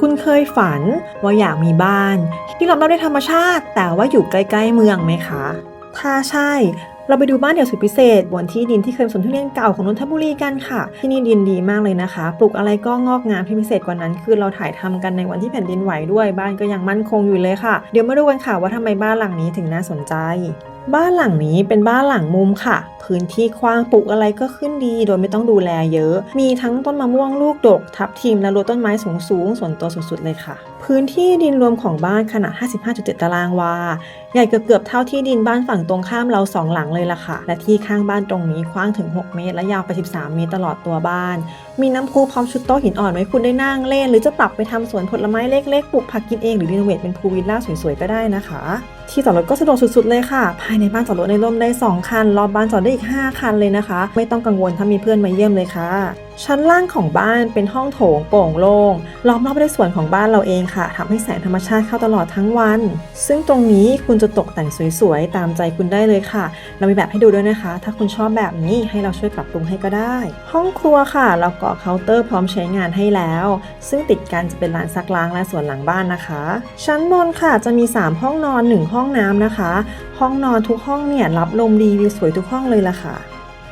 คุณเคยฝันว่าอยากมีบ้าน ที่ล้อมรอบด้วยธรรมชาติ แต่ว่าอยู่ใกล้ๆเมืองไหมคะ ถ้าใช่ เราไปดูบ้านเดี่ยวสุดพิเศษบนที่ดินที่เคยสวนทุเรียนเก่าของนนทบุรีกันค่ะ ที่นี่ดินดีมากเลยนะคะ ปลูกอะไรก็งอกงามที่พิเศษกว่านั้น คือเราถ่ายทำกันในวันที่แผ่นดินไหวด้วยบ้านก็ยังมั่นคงอยู่เลยค่ะ เดี๋ยวมาดูกันค่ะว่าทำไมบ้านหลังนี้ถึงน่าสนใจบ้านหลังนี้เป็นบ้านหลังมุมค่ะ พื้นที่กว้างปลูกอะไรก็ขึ้นดี โดยไม่ต้องดูแลเยอะ มีทั้งต้นมะม่วงลูกดก ทับทิมและรั้วต้นไม้สูงสูงส่วนตัวสุดๆเลยค่ะ พื้นที่ดินรวมของบ้านขนาด 55.7 ตารางวา ใหญ่เกือบๆเท่าที่ดินบ้านฝั่งตรงข้ามเราสองหลังเลยล่ะค่ะ และที่ข้างบ้านตรงนี้กว้างถึง 6 เมตร และยาวไป 13 เมตรตลอดตัวบ้าน มีน้ำพุพร้อมชุดโต๊ะหินอ่อนไว้คุณได้นั่งเล่น หรือจะปรับไปทำสวนผลไม้เล็กๆปลูกผักกินเองหรือรีโนเวทเป็นพูลวิลล่าสวยๆก็ได้นะคะ ที่จอดรถก็สะดวกสุดๆเลยค่ะายในบ้านจอดรถในร่มได้ 2 คัน รอบบ้านจอดได้อีก 5 คันเลยนะคะ ไม่ต้องกังวลถ้ามีเพื่อนมาเยี่ยมเลยค่ะ ชั้นล่างของบ้านเป็นห้องโถงโปร่งโล่งล้อมรอบด้วยสวนของบ้านเราเองค่ะทำให้แสงธรรมชาติเข้าตลอดทั้งวัน ซึ่งตรงนี้คุณจะตกแต่งสวยๆ ตามใจคุณได้เลยค่ะ เรามีแบบให้ดูด้วยนะคะ ถ้าคุณชอบแบบนี้ให้เราช่วยปรับปรุงให้ก็ได้ ห้องครัวค่ะ เราก่อเคาน์เตอร์พร้อมใช้งานให้แล้ว ซึ่งติดกันจะเป็นลานซักล้างและสวนหลังบ้านนะคะ ชั้นบนค่ะจะมี 3 ห้องนอน 1 ห้องน้ำนะคะ ห้องนอนทุกห้องเนี่ยรับลมดีวิวสวยทุกห้องเลยล่ะค่ะ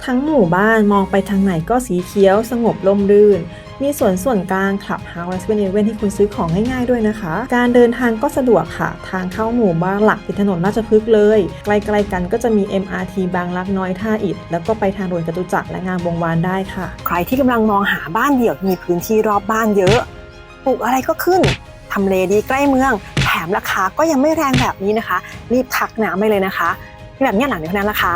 ทั้งหมู่บ้านมองไปทางไหนก็สีเขียวสงบลมรื่น มีสวนส่วนกลางคลับเฮาส์และเซเว่นเอเว่นให้คุณซื้อของง่ายๆด้วยนะคะ การเดินทางก็สะดวกค่ะ ทางเข้าหมู่บ้านหลักติดถนนราชพฤกษ์เลย ใกล้ๆกันก็จะมี MRT บางรักน้อยท่าอิฐแล้วก็ไปทางด่วนจตุจักรและงามวงวานได้ค่ะ ใครที่กำลังมองหาบ้านเดี่ยวมีพื้นที่รอบบ้านเยอะ ปลูกอะไรก็ขึ้นทำเลดีใกล้เมือง มราคาก็ยังไม่แรงแบบนี้นะคะ รีบทักน้ำไปเลยนะคะแบบนี้หลังเดียวเท่านั้นราคา